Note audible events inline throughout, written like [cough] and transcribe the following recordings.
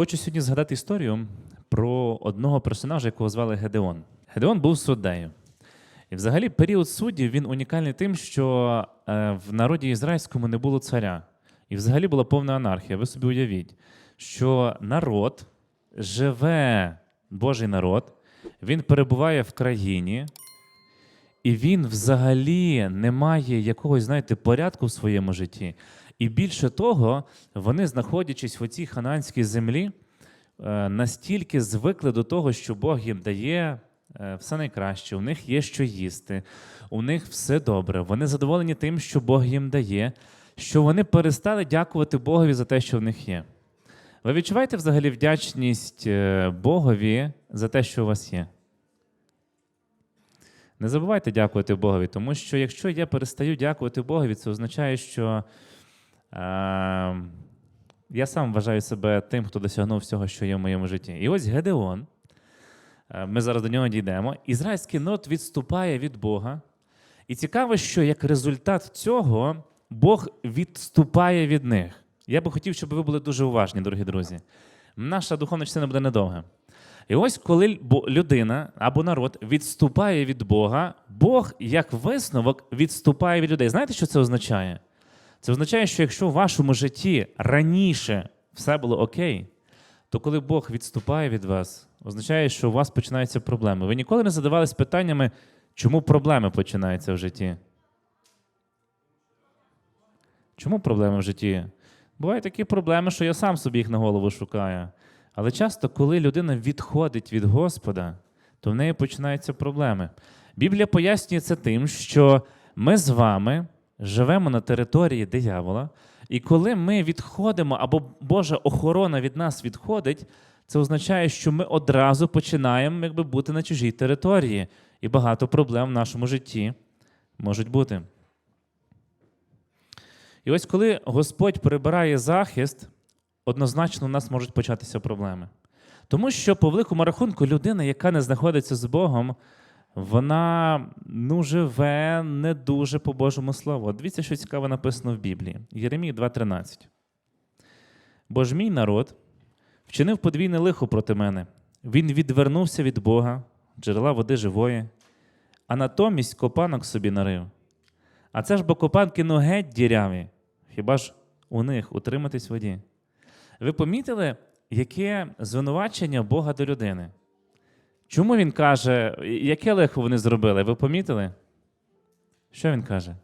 Хочу сьогодні згадати історію про одного персонажа, якого звали Гедеон. Гедеон був суддею. І взагалі період суддів він унікальний тим, що е, в народі ізраїльському не було царя. І взагалі була повна анархія. Ви собі уявіть, що народ живе, Божий народ, він перебуває в країні, і він взагалі не має якогось, знаєте, порядку в своєму житті. І більше того, вони, знаходячись в цій хананській землі, е, настільки звикли до того, що Бог їм дає е, все найкраще, у них є що їсти, у них все добре. Вони задоволені тим, що Бог їм дає, що вони перестали дякувати Богові за те, що в них є. Ви відчуваєте взагалі вдячність е, Богові за те, що у вас є? Не забувайте дякувати Богові, тому що якщо я перестаю дякувати Богові, це означає, що я сам вважаю себе тим, хто досягнув всього, що є в моєму житті. І ось Гедеон, е, ми зараз до нього дійдемо. Ізраїльський народ відступає від Бога. І цікаво, що як результат цього Бог відступає від них. Я би хотів, щоб ви були дуже уважні, дорогі друзі. Наша духовна частина буде недовга. І ось коли людина або народ відступає від Бога, Бог, як висновок, відступає від людей. Знаєте, що це означає? Це означає, що якщо в вашому житті раніше все було окей, то коли Бог відступає від вас, означає, що у вас починаються проблеми. Ви ніколи не задавались питаннями, чому проблеми починаються в житті? Чому проблеми в житті? Бувають такі проблеми, що я сам собі їх на голову шукаю. Але часто, коли людина відходить від Господа, то в неї починаються проблеми. Біблія пояснює це тим, що ми з вами живемо на території диявола, і коли ми відходимо, або Божа охорона від нас відходить, це означає, що ми одразу починаємо якби, бути на чужій території, і багато проблем в нашому житті можуть бути. І ось коли Господь прибирає захист, однозначно у нас можуть початися проблеми. Тому що, по великому рахунку, людина, яка не знаходиться з Богом, вона ну, живе не дуже по Божому Слову. Дивіться, що цікаво написано в Біблії. Єремії 2.13. Бо ж мій народ вчинив подвійне лихо проти мене. Він відвернувся від Бога, джерела води живої, а натомість копанок собі нарив. А це ж бо копанки ну геть діряві. Хіба ж у них утриматись воді? Ви помітили, яке звинувачення Бога до людини? Чому він каже, яке лихо вони зробили? Ви помітили? Що він каже?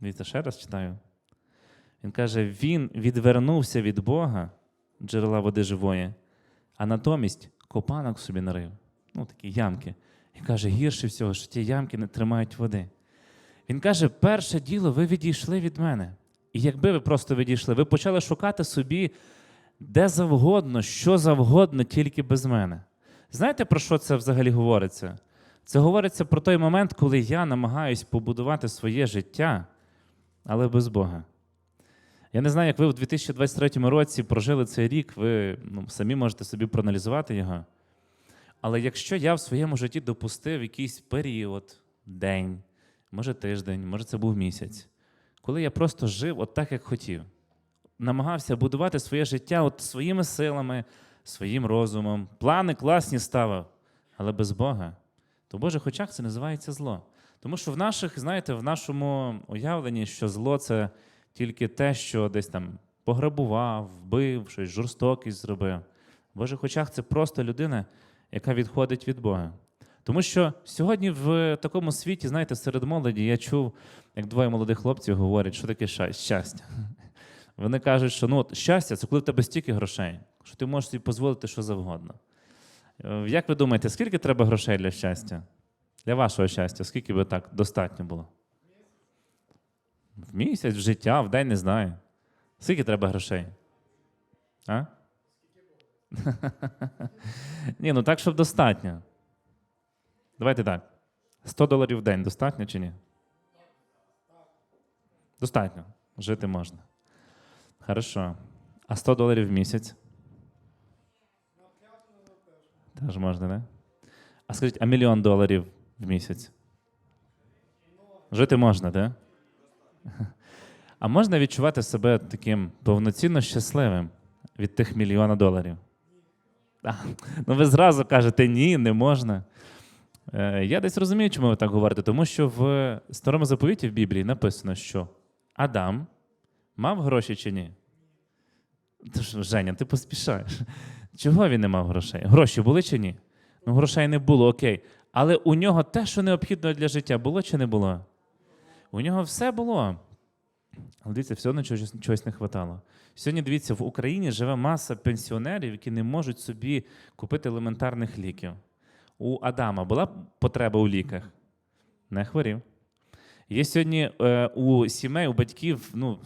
Дивіться, ще раз читаю. Він каже: він відвернувся від Бога, джерела води живої, а натомість копанок собі нарив. Ну, такі ямки. І каже, гірше всього, що ті ямки не тримають води. Він каже: перше діло, ви відійшли від мене. І якби ви просто відійшли, ви почали шукати собі де завгодно, що завгодно, тільки без мене. Знаєте, про що це взагалі говориться? Це говориться про той момент, коли я намагаюсь побудувати своє життя, але без Бога. Я не знаю, як ви в 2023 році прожили цей рік, ви ну, самі можете собі проаналізувати його. Але якщо я в своєму житті допустив якийсь період, день, може тиждень, може це був місяць, коли я просто жив от так, як хотів, намагався будувати своє життя от своїми силами, своїм розумом, плани класні ставив, але без Бога, то в Божих очах це називається зло. Тому що в наших, знаєте, в нашому уявленні, що зло це тільки те, що десь там пограбував, вбив, щось жорстокість зробив. В Божих очах це просто людина, яка відходить від Бога. Тому що сьогодні в такому світі, знаєте, серед молоді я чув, як двоє молодих хлопців говорять, що таке щастя. Вони кажуть, що ну, от, щастя це коли в тебе стільки грошей, що ти можеш собі дозволити що завгодно. Е, Як ви думаєте, скільки треба грошей для щастя? Для вашого щастя, скільки би так достатньо було? В місяць, в життя, в день не знаю. Скільки треба грошей? А? [laughs] Ні, ну так, щоб достатньо. Давайте так. 100 доларів в день достатньо чи ні? Достатньо. Жити можна. Хорошо. А 100 доларів в місяць? Теж можна, не? А скажіть, а мільйон доларів в місяць? Жити можна, так? А можна відчувати себе таким повноцінно щасливим від тих мільйона доларів? А, ну ви зразу кажете, ні, не можна. Е, я десь розумію, чому ви так говорите, тому що в старому заповіті в Біблії написано, що Адам мав гроші чи ні? Ти ж, Женя, ти поспішаєш. Чого він не мав грошей? Гроші були чи ні? Ну, грошей не було, окей. Але у нього те, що необхідно для життя, було чи не було? У нього все було. Але дивіться, все одно чогось, чогось не вистачало. Сьогодні дивіться, в Україні живе маса пенсіонерів, які не можуть собі купити елементарних ліків. У Адама була потреба у ліках? Не хворів. Є сьогодні е, у сімей, у батьків ну,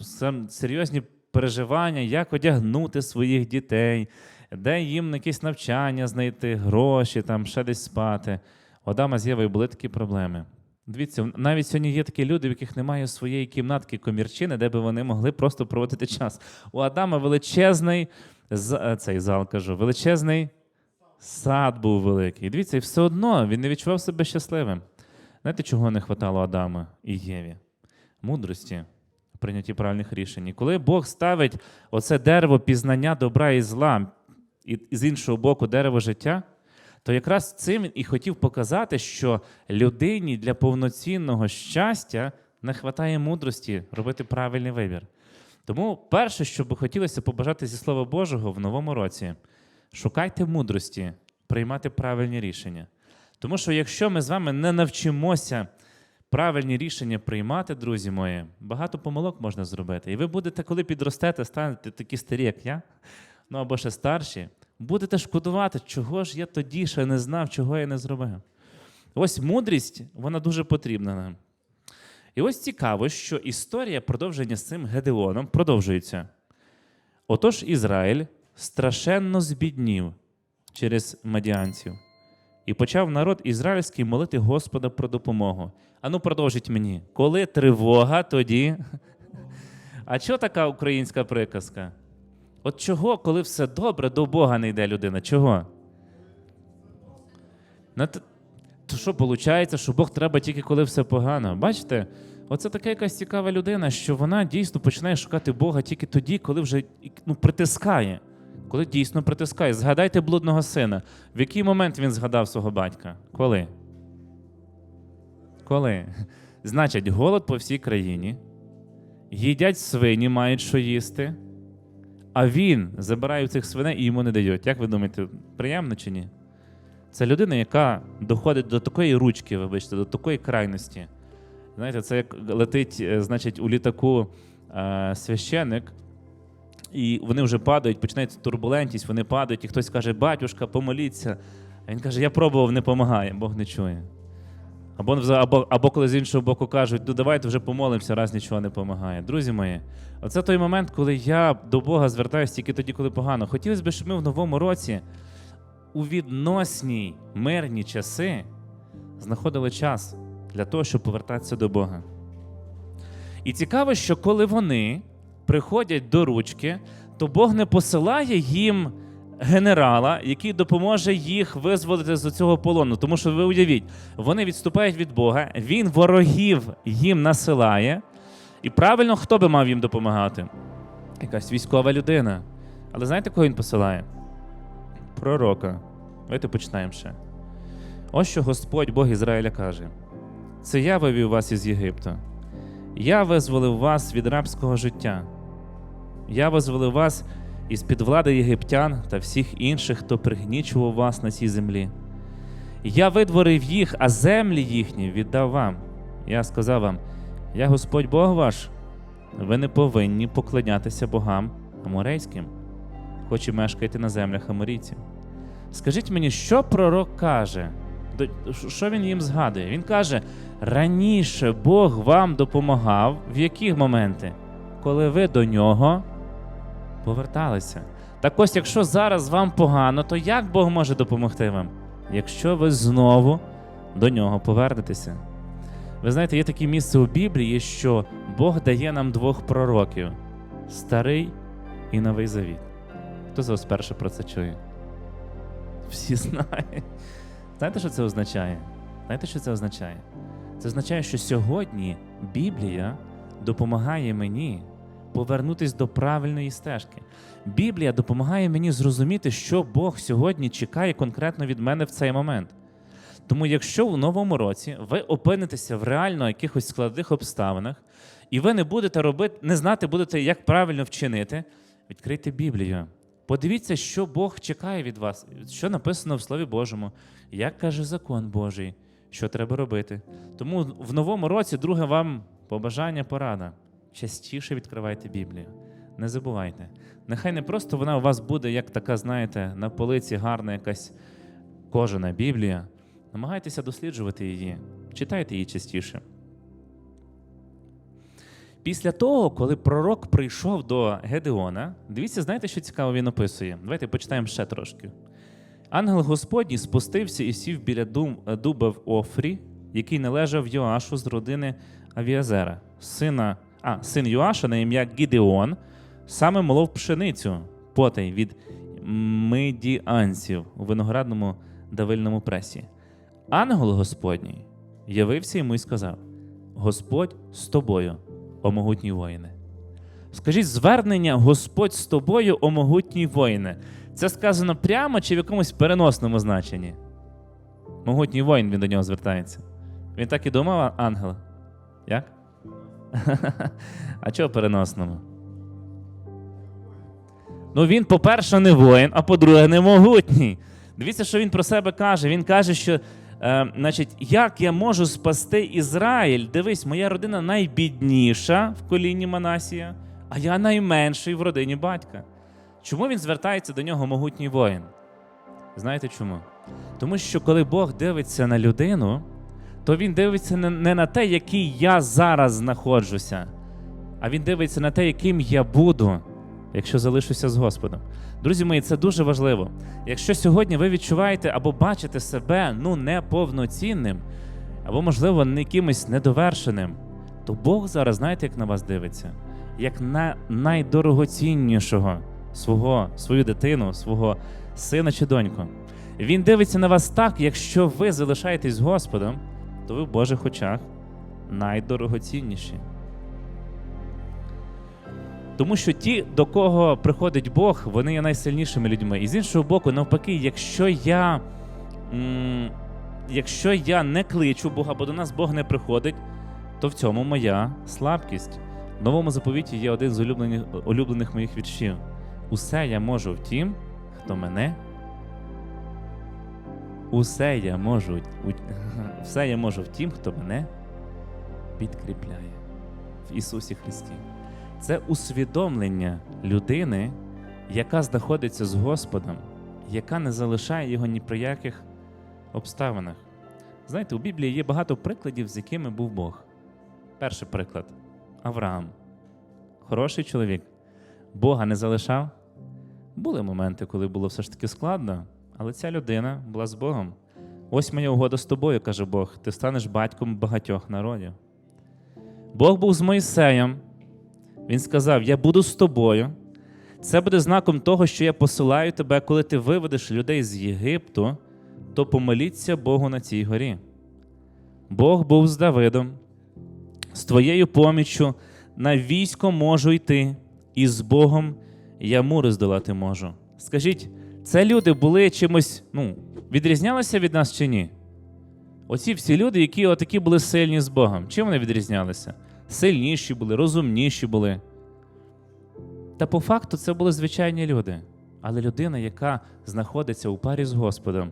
серйозні переживання, як одягнути своїх дітей, де їм якесь навчання знайти, гроші, там ще десь спати. У Адама з Євою були такі проблеми. Дивіться, навіть сьогодні є такі люди, в яких немає своєї кімнатки комірчини, де би вони могли просто проводити час. У Адама величезний е, цей зал кажу, величезний сад був великий. Дивіться, і все одно він не відчував себе щасливим. Знаєте, чого не хватало Адама і Єві? Мудрості прийнятті правильних рішень. Коли Бог ставить оце дерево пізнання добра і зла, і з іншого боку дерево життя, то якраз цим він і хотів показати, що людині для повноцінного щастя не вистачає мудрості робити правильний вибір. Тому перше, що би хотілося побажати зі Слова Божого в новому році, шукайте мудрості приймати правильні рішення. Тому що якщо ми з вами не навчимося правильні рішення приймати, друзі мої, багато помилок можна зробити. І ви будете, коли підростете, станете такі старі, як я, ну або ще старші, будете шкодувати, чого ж я тоді ще не знав, чого я не зробив. Ось мудрість, вона дуже потрібна нам. І ось цікаво, що історія продовження з цим Гедеоном продовжується. Отож Ізраїль страшенно збіднів через мадіанців. І почав народ ізраїльський молити Господа про допомогу. Ану, продовжіть мені. Коли тривога, тоді. А чого така українська приказка? От чого, коли все добре, до Бога не йде людина? Чого? То що виходить, що Бог треба тільки коли все погано? Бачите? Оце така якась цікава людина, що вона дійсно починає шукати Бога тільки тоді, коли вже ну, притискає. Коли дійсно притискає. Згадайте блудного сина. В який момент він згадав свого батька? Коли? Коли? Значить, голод по всій країні, їдять свині, мають що їсти, а він забирає цих свиней і йому не дають. Як ви думаєте, приємно чи ні? Це людина, яка доходить до такої ручки, вибачте, до такої крайності. Знаєте, це як летить, е, значить, у літаку е, священик, і вони вже падають, починається турбулентність, вони падають, і хтось каже, батюшка, помоліться. А він каже, я пробував, не допомагає, Бог не чує. Або, або, або коли з іншого боку кажуть, ну давайте вже помолимося, раз нічого не допомагає. Друзі мої, оце той момент, коли я до Бога звертаюся тільки тоді, коли погано. Хотілося б, щоб ми в новому році у відносній мирні часи знаходили час для того, щоб повертатися до Бога. І цікаво, що коли вони приходять до ручки, то Бог не посилає їм генерала, який допоможе їх визволити з цього полону. Тому що ви уявіть, вони відступають від Бога, він ворогів їм насилає. І правильно, хто би мав їм допомагати? Якась військова людина. Але знаєте, кого він посилає? Пророка. Давайте починаємо ще. Ось що Господь Бог Ізраїля каже: Це я вивів вас із Єгипту. Я визволив вас від рабського життя. Я визволив вас із під влади єгиптян та всіх інших, хто пригнічував вас на цій землі. Я видворив їх, а землі їхні віддав вам. Я сказав вам: Я Господь Бог ваш. Ви не повинні поклонятися богам аморейським, хоч і мешкаєте на землях аморійців. Скажіть мені, що пророк каже? Що він їм згадує? Він каже: раніше Бог вам допомагав в які моменти? Коли ви до нього поверталися. Так ось, якщо зараз вам погано, то як Бог може допомогти вам? Якщо ви знову до нього повернетеся. Ви знаєте, є таке місце у Біблії, що Бог дає нам двох пророків: старий і новий завіт. Хто з вас перше про це чує? Всі знають. Знаєте, що це означає? Знаєте, що це означає? Це означає, що сьогодні Біблія допомагає мені повернутися до правильної стежки. Біблія допомагає мені зрозуміти, що Бог сьогодні чекає конкретно від мене в цей момент. Тому, якщо в новому році ви опинитеся в реально якихось складних обставинах, і ви не будете робити, не знати будете, як правильно вчинити, відкрийте Біблію. Подивіться, що Бог чекає від вас, що написано в Слові Божому, як каже закон Божий, що треба робити. Тому в новому році, друге вам побажання, порада. Частіше відкривайте Біблію. Не забувайте. Нехай не просто вона у вас буде, як така, знаєте, на полиці гарна якась кожана Біблія. Намагайтеся досліджувати її, читайте її частіше. Після того, коли пророк прийшов до Гедеона, дивіться, знаєте, що цікаво він описує? Давайте почитаємо ще трошки. Ангел Господній спустився і сів біля дуба в Офрі, який належав Йоашу з родини Авіазера, сина, а, син Йоаша на ім'я Гідеон, саме молов пшеницю потай від медіанців у виноградному давильному пресі. Ангел Господній явився йому і сказав: Господь з тобою, о могутній воїне. Скажіть звернення Господь з тобою, о могутній воїне. Це сказано прямо чи в якомусь переносному значенні? Могутній воїн він до нього звертається. Він так і думав, ангел? Як? [laughs] А чого переносному? Ну він, по-перше, не воїн, а по-друге, не могутній. Дивіться, що він про себе каже. Він каже, що, е, значить, як я можу спасти Ізраїль? Дивись, моя родина найбідніша в коліні Манасія, а я найменший в родині батька. Чому він звертається до нього могутній воїн? Знаєте чому? Тому що коли Бог дивиться на людину, то він дивиться не- на те, який я зараз знаходжуся, а він дивиться на те, яким я буду, якщо залишуся з Господом. Друзі мої, це дуже важливо. Якщо сьогодні ви відчуваєте або бачите себе ну неповноцінним, або, можливо, не якимось недовершеним, то Бог зараз, знаєте, як на вас дивиться, як на найдорогоціннішого свого, свою дитину, свого сина чи доньку. Він дивиться на вас так, якщо ви залишаєтесь з Господом, то ви в Божих очах найдорогоцінніші. Тому що ті, до кого приходить Бог, вони є найсильнішими людьми. І з іншого боку, навпаки, якщо я, якщо я не кличу Бога, бо до нас Бог не приходить, то в цьому моя слабкість. В новому заповіті є один з улюблених, улюблених моїх віршів. Усе я можу в тім, хто мене. Усе я можу, все [laughs] я можу в тім, хто мене підкріпляє в Ісусі Христі. Це усвідомлення людини, яка знаходиться з Господом, яка не залишає його ні при яких обставинах. Знаєте, у Біблії є багато прикладів, з якими був Бог. Перший приклад Авраам. Хороший чоловік. Бога не залишав. Були моменти, коли було все ж таки складно, але ця людина була з Богом. Ось моя угода з тобою, каже Бог, ти станеш батьком багатьох народів. Бог був з Мойсеєм. Він сказав: Я буду з тобою. Це буде знаком того, що я посилаю тебе, коли ти виведеш людей з Єгипту, то помоліться Богу на цій горі. Бог був з Давидом, з твоєю поміччю на військо можу йти, і з Богом я мури здолати можу. Скажіть, це люди були чимось, ну, відрізнялися від нас чи ні? Оці всі люди, які отакі були сильні з Богом, чим вони відрізнялися? Сильніші були, розумніші були. Та по факту це були звичайні люди. Але людина, яка знаходиться у парі з Господом,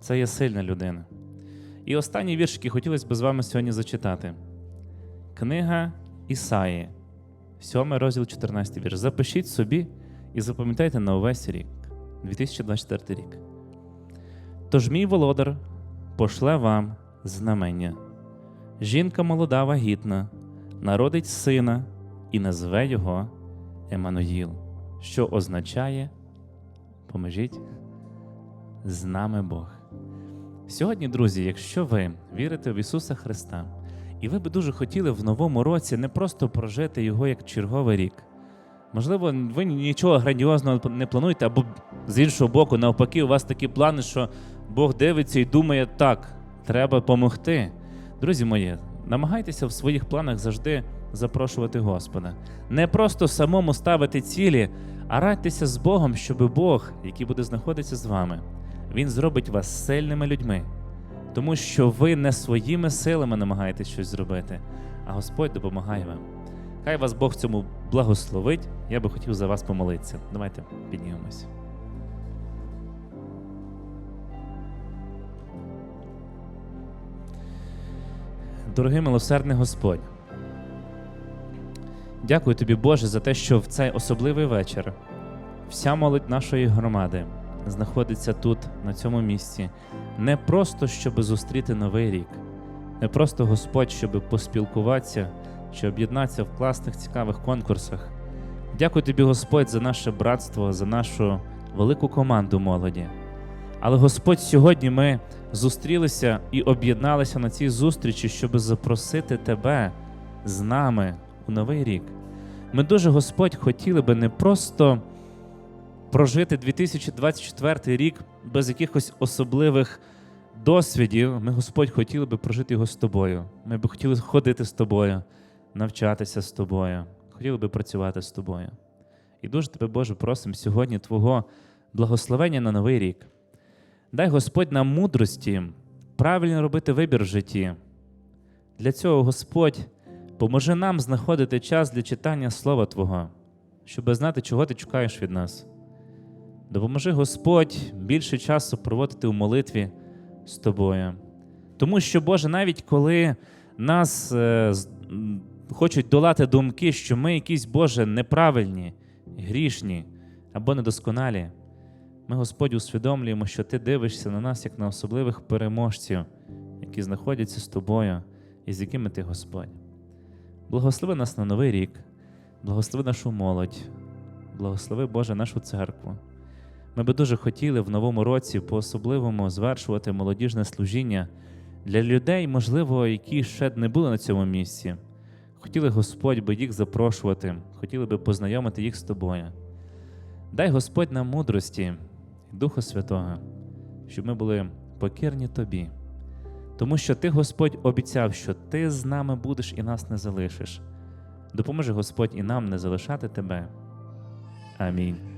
це є сильна людина. І останній вірш, який хотілося б з вами сьогодні зачитати. Книга Ісаї, 7 розділ 14 вірш. Запишіть собі і запам'ятайте на увесь рік, 2024 рік. Тож мій володар пошле вам знамення. Жінка молода вагітна, народить сина і назве його Еммануїл, що означає поможіть з нами Бог. Сьогодні, друзі, якщо ви вірите в Ісуса Христа, і ви би дуже хотіли в новому році не просто прожити його як черговий рік. Можливо, ви нічого грандіозного не плануєте, або з іншого боку, навпаки, у вас такі плани, що Бог дивиться і думає, так, треба допомогти. Друзі мої, намагайтеся в своїх планах завжди запрошувати Господа. Не просто самому ставити цілі, а радьтеся з Богом, щоб Бог, який буде знаходитися з вами, Він зробить вас сильними людьми. Тому що ви не своїми силами намагаєтесь щось зробити, а Господь допомагає вам. Хай вас Бог в цьому благословить. Я би хотів за вас помолитися. Давайте піднімемось. Дорогий милосердний Господь, дякую тобі, Боже, за те, що в цей особливий вечір вся молодь нашої громади знаходиться тут, на цьому місці, не просто щоб зустріти новий рік, не просто Господь, щоб поспілкуватися чи об'єднатися в класних цікавих конкурсах. Дякую тобі, Господь, за наше братство, за нашу велику команду молоді. Але Господь, сьогодні ми зустрілися і об'єдналися на цій зустрічі, щоб запросити Тебе з нами у новий рік. Ми дуже, Господь, хотіли би не просто прожити 2024 рік без якихось особливих досвідів. Ми, Господь, хотіли би прожити його з тобою. Ми би хотіли ходити з тобою, навчатися з тобою, хотіли би працювати з тобою. І дуже тебе, Боже, просимо сьогодні Твого благословення на новий рік. Дай Господь нам мудрості правильно робити вибір в житті. Для цього, Господь, поможи нам знаходити час для читання Слова Твого, щоб знати, чого ти чекаєш від нас. Допоможи Господь більше часу проводити у молитві з тобою. Тому що, Боже, навіть коли нас е, хочуть долати думки, що ми якісь, Боже, неправильні, грішні або недосконалі, ми, Господь, усвідомлюємо, що Ти дивишся на нас як на особливих переможців, які знаходяться з тобою і з якими ти, Господь. Благослови нас на новий рік, благослови нашу молодь, благослови, Боже, нашу церкву. Ми би дуже хотіли в новому році по-особливому звершувати молодіжне служіння для людей, можливо, які ще не були на цьому місці. Хотіли, Господь, би їх запрошувати, хотіли би познайомити їх з тобою. Дай Господь нам мудрості Духа Святого, щоб ми були покірні Тобі. Тому що Ти, Господь, обіцяв, що Ти з нами будеш і нас не залишиш. Допоможи Господь і нам не залишати Тебе. Амінь.